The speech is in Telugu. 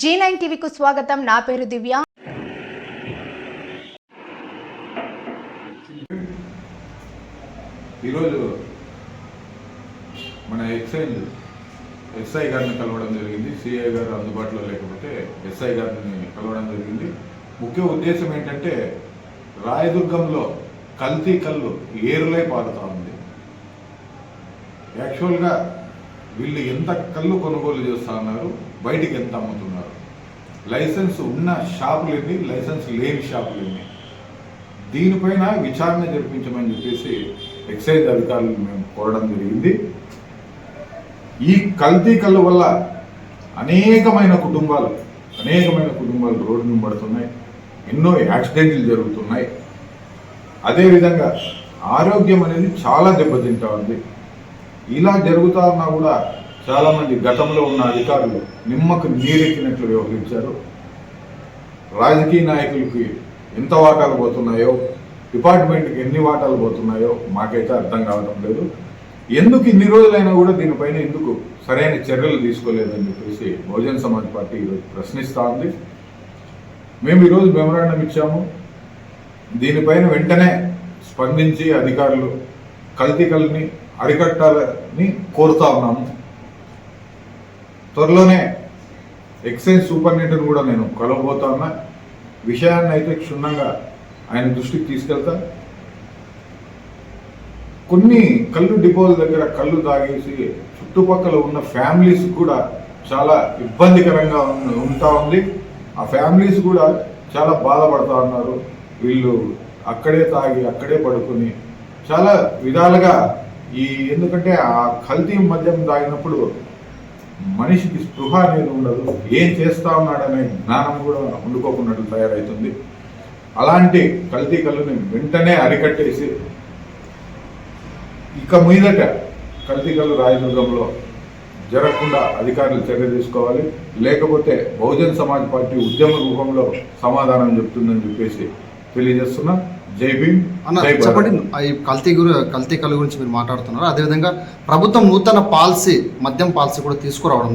జీ నైన్ టీవీకు స్వాగతం. నా పేరు దివ్య. ఈరోజు మన ఎక్సైజ్ ఎస్ఐ గారిని కలవడం జరిగింది. సిఐ గారు అందుబాటులో లేకపోతే ఎస్ఐ గారిని కలవడం జరిగింది. ముఖ్య ఉద్దేశం ఏంటంటే రాయదుర్గంలో కల్తీ కళ్ళు ఏరులై పారుతూ ఉంది. యాక్చువల్గా వీళ్ళు ఎంత కళ్ళు కొనుగోలు చేస్తూ ఉన్నారు బయటికి ఎంత అమ్ముతున్నారు. లైసెన్స్ ఉన్న షాపులు ఎన్ని లైసెన్స్ లేని షాపులు ఎన్ని. దీనిపైన విచారణ జరిపించమని చెప్పేసి ఎక్సైజ్ అధికారులు మేము కోరడం జరిగింది. ఈ కల్తీ కళ్ళు వల్ల అనేకమైన కుటుంబాలు అనేకమైన కుటుంబాలు రోడ్డు పడుతున్నాయి. ఎన్నో యాక్సిడెంట్లు జరుగుతున్నాయి. అదేవిధంగా ఆరోగ్యం అనేది చాలా దెబ్బతింటా ఉంది. ఇలా జరుగుతా ఉన్నా కూడా చాలామంది గతంలో ఉన్న అధికారులు నిమ్మకు నీరెక్కినట్లు వ్యవహరించారు. రాజకీయ నాయకులకి ఎంత వాటాలు పోతున్నాయో డిపార్ట్మెంట్కి ఎన్ని వాటాలు పోతున్నాయో మాకైతే అర్థం కావడం లేదు. ఎందుకు ఇన్ని రోజులైనా కూడా దీనిపైన ఎందుకు సరైన చర్యలు తీసుకోలేదని చెప్పేసి బహుజన్ సమాజ్ పార్టీ ఈరోజు ప్రశ్నిస్తూ ఉంది. మేము ఈరోజు మెమరాండం ఇచ్చాము. దీనిపైన వెంటనే స్పందించి అధికారులు కల్తీ కల్ని అరికట్టాలని కోరుతా ఉన్నాము త్వరలోనే ఎక్సైజ్ సూపరింటెండెంట్ కూడా నేను కలవబోతా ఉన్నా. విషయాన్ని అయితే క్షుణ్ణంగా ఆయన దృష్టికి తీసుకెళ్తా. కొన్ని కళ్ళు డిపోల దగ్గర కళ్ళు తాగేసి చుట్టుపక్కల ఉన్న ఫ్యామిలీస్ కూడా చాలా ఇబ్బందికరంగా ఉంటా ఉంది. ఆ ఫ్యామిలీస్ కూడా చాలా బాధపడతా ఉన్నారు. వీళ్ళు అక్కడే తాగి అక్కడే పడుకొని చాలా విధాలుగా ఈ ఎందుకంటే ఆ కల్తీ మద్యం తాగినప్పుడు మనిషికి స్పృహ అనేది ఉండదు. ఏం చేస్తా ఉన్నాడనే జ్ఞానం కూడా ఉండుకోకున్నట్లు తయారవుతుంది అలాంటి కల్తీ కళ్ళుని వెంటనే అరికట్టేసి ఇక మీదట కల్తీ కళ్ళు రాయదుర్గంలో జరగకుండా అధికారులు చర్య తీసుకోవాలి. లేకపోతే బహుజన్ సమాజ్ పార్టీ ఉద్యమ రూపంలో సమాధానం చెప్తుందని చెప్పేసి తెలియజేస్తున్నా. జై భీమ్ అన్న జై భారత్. చెప్పండి ఈ కల్తీ గురి కల్తీ కళ్ళు గురించి మీరు మాట్లాడుతున్నారు అదేవిధంగా ప్రభుత్వం నూతన పాలసీ మద్యం పాలసీ కూడా తీసుకురావడం